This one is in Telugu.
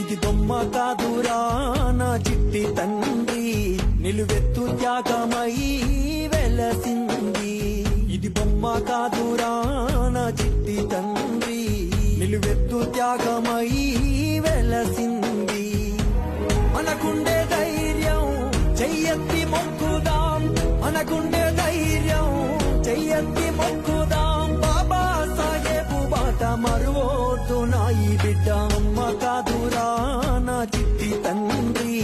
ఇది బొమ్మ కాదురా నా చిట్టి తండ్రి. నిలువెత్తు త్యాగమై వెలసింది. ఇది బొమ్మ కాదురా నా చిట్టి తండ్రి. నిలువెత్తు త్యాగమై వెలసింది. మనకుండే ధైర్యం చెయ్యెత్తి మొక్కుదాం. మనకుండే ధైర్యం చెయ్యెత్తి మొక్కు నాతో నా ఈ బిడ్డ అమ్మ కాదురా నా చిట్టి తండ్రి.